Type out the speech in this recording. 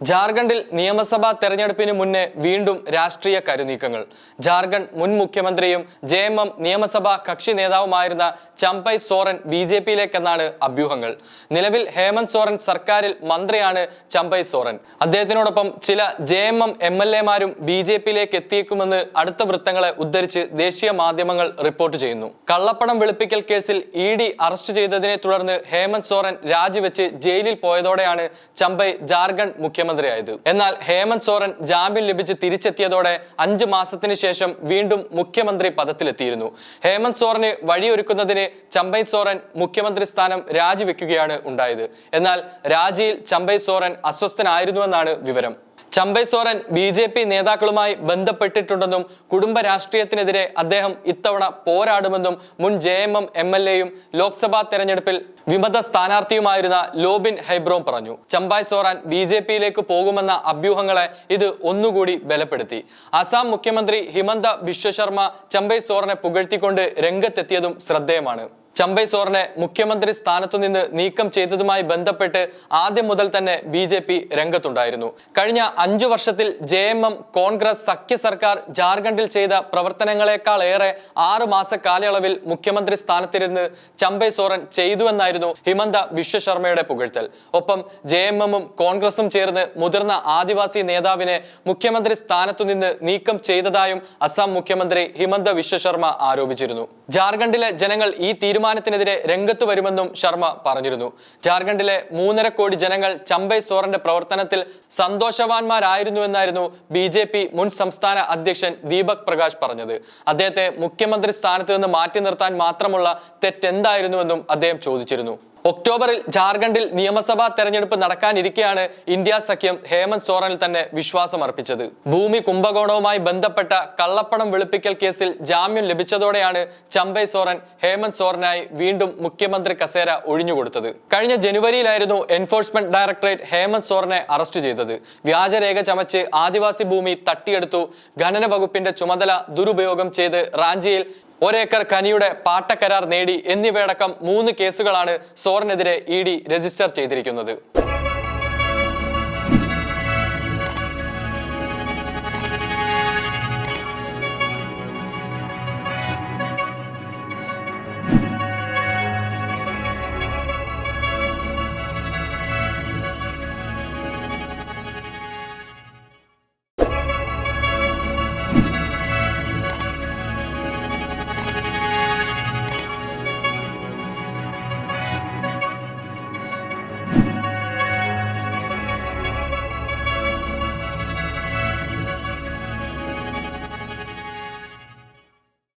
ജാർഖണ്ഡിൽ നിയമസഭാ തെരഞ്ഞെടുപ്പിന് മുന്നേ വീണ്ടും രാഷ്ട്രീയ കരുനീക്കങ്ങൾ. ജാർഖണ്ഡ് മുൻ മുഖ്യമന്ത്രിയും ജെ എം എം നിയമസഭാ കക്ഷി നേതാവുമായിരുന്ന ചമ്പൈ സോറൻ ബി ജെ പിയിലേക്കെന്നാണ് അഭ്യൂഹങ്ങൾ. നിലവിൽ ഹേമന്ത് സോറൻ സർക്കാരിൽ മന്ത്രിയാണ് ചമ്പൈ സോറൻ. അദ്ദേഹത്തിനോടൊപ്പം ചില J M M M L എമാരും ബി ജെ പിയിലേക്ക് എത്തിയേക്കുമെന്ന് അടുത്ത വൃത്തങ്ങളെ ഉദ്ധരിച്ച് ദേശീയ മാധ്യമങ്ങൾ റിപ്പോർട്ട് ചെയ്യുന്നു. കള്ളപ്പണം വെളുപ്പിക്കൽ കേസിൽ ഇ ഡി അറസ്റ്റ് ചെയ്തതിനെ തുടർന്ന് ഹേമന്ത് സോറൻ രാജിവെച്ച് ജയിലിൽ പോയതോടെയാണ് ചമ്പൈ ജാർഖണ്ഡ് മുഖ്യമന്ത്രിയായത്. എന്നാൽ ഹേമന്ത് സോറൻ ജാമ്യം ലഭിച്ച് തിരിച്ചെത്തിയതോടെ അഞ്ച് മാസത്തിന് ശേഷം വീണ്ടും മുഖ്യമന്ത്രി പദത്തിലെത്തിയിരുന്നു. ഹേമന്ത് സോറന് വഴിയൊരുക്കുന്നതിന് ചമ്പൈ സോറൻ മുഖ്യമന്ത്രി സ്ഥാനം രാജിവെക്കുകയാണ് ഉണ്ടായത്. എന്നാൽ രാജിയിൽ ചമ്പൈ സോറൻ അസ്വസ്ഥനായിരുന്നുവെന്നാണ് വിവരം. Champai Soren B J P നേതാക്കളുമായി ബന്ധപ്പെട്ടിട്ടുണ്ടെന്നും കുടുംബ രാഷ്ട്രീയത്തിനെതിരെ അദ്ദേഹം ഇത്തവണ പോരാടുമെന്നും മുൻ J M M M L എയും ലോക്സഭാ തെരഞ്ഞെടുപ്പിൽ വിമത സ്ഥാനാർത്ഥിയുമായിരുന്ന ലോബിൻ ഹൈബ്രോം പറഞ്ഞു. ചമ്പായ് സോറാൻ ബി ജെ പിയിലേക്ക് പോകുമെന്ന അഭ്യൂഹങ്ങളെ ഇത് ഒന്നുകൂടി ബലപ്പെടുത്തി. അസാം മുഖ്യമന്ത്രി ഹിമന്ത ബിശ്വ ശർമ്മ ചമ്പൈ സോറനെ പുകഴ്ത്തിക്കൊണ്ട് രംഗത്തെത്തിയതും ശ്രദ്ധേയമാണ്. ചമ്പൈ സോറിനെ മുഖ്യമന്ത്രി സ്ഥാനത്തു നിന്ന് നീക്കം ചെയ്തതുമായി ബന്ധപ്പെട്ട് ആദ്യം മുതൽ തന്നെ ബി ജെ പി രംഗത്തുണ്ടായിരുന്നു. കഴിഞ്ഞ അഞ്ചു വർഷത്തിൽ ജെ എം എം കോൺഗ്രസ് സഖ്യ സർക്കാർ ജാർഖണ്ഡിൽ ചെയ്ത പ്രവർത്തനങ്ങളെക്കാൾ ഏറെ ആറ് മാസ കാലയളവിൽ മുഖ്യമന്ത്രി സ്ഥാനത്തിരുന്ന് ചമ്പൈ സോറൻ ചെയ്തുവെന്നായിരുന്നു ഹിമന്ത ബിശ്വ ശർമ്മയുടെ പുകഴ്ത്തൽ. ഒപ്പം ജെ എം എമ്മും കോൺഗ്രസും ചേർന്ന് മുതിർന്ന ആദിവാസി നേതാവിനെ മുഖ്യമന്ത്രി സ്ഥാനത്തു നിന്ന് നീക്കം ചെയ്തതായും അസം മുഖ്യമന്ത്രി ഹിമന്ത വിശ്വശർമ്മ ആരോപിച്ചിരുന്നു. ജാർഖണ്ഡിലെ ജനങ്ങൾ ഈ തീരുമാനത്തിനെതിരെ രംഗത്ത് വരുമെന്നും ശർമ്മ പറഞ്ഞിരുന്നു. ജാർഖണ്ഡിലെ മൂന്നര കോടി ജനങ്ങൾ ചമ്പൈ സോറന്റെ പ്രവർത്തനത്തിൽ സന്തോഷവാന്മാരായിരുന്നുവെന്നായിരുന്നു ബി ജെ പി മുൻ സംസ്ഥാന അധ്യക്ഷൻ ദീപക് പ്രകാശ് പറഞ്ഞത്. അദ്ദേഹത്തെ മുഖ്യമന്ത്രി സ്ഥാനത്ത് നിന്ന് മാറ്റി നിർത്താൻ മാത്രമുള്ള തെറ്റെന്തായിരുന്നുവെന്നും അദ്ദേഹം ചോദിച്ചിരുന്നു. ഒക്ടോബറിൽ ജാർഖണ്ഡിൽ നിയമസഭാ തെരഞ്ഞെടുപ്പ് നടക്കാനിരിക്കെയാണ് ഇന്ത്യ സഖ്യം ഹേമന്ത് സോറനിൽ തന്നെ വിശ്വാസം അർപ്പിച്ചത്. ഭൂമി കുംഭകോണവുമായി ബന്ധപ്പെട്ട കള്ളപ്പണം വെളുപ്പിക്കൽ കേസിൽ ജാമ്യം ലഭിച്ചതോടെയാണ് ചമ്പൈ സോറൻ ഹേമന്ത് സോറനായി വീണ്ടും മുഖ്യമന്ത്രി കസേര ഒഴിഞ്ഞുകൊടുത്തത്. കഴിഞ്ഞ ജനുവരിയിലായിരുന്നു എൻഫോഴ്സ്മെന്റ് ഡയറക്ടറേറ്റ് ഹേമന്ത് സോറനെ അറസ്റ്റ് ചെയ്തത്. വ്യാജരേഖ ചമച്ച് ആദിവാസി ഭൂമി തട്ടിയെടുത്തു. ഖനന വകുപ്പിന്റെ ചുമതല ദുരുപയോഗം ചെയ്ത് റാഞ്ചിയിൽ ഒരേക്കർ ഖനിയുടെ പാട്ടക്കരാർ നേടി എന്നിവയടക്കം മൂന്ന് കേസുകളാണ് സോറിനെതിരെ ഇ ഡി രജിസ്റ്റർ ചെയ്തിരിക്കുന്നത്.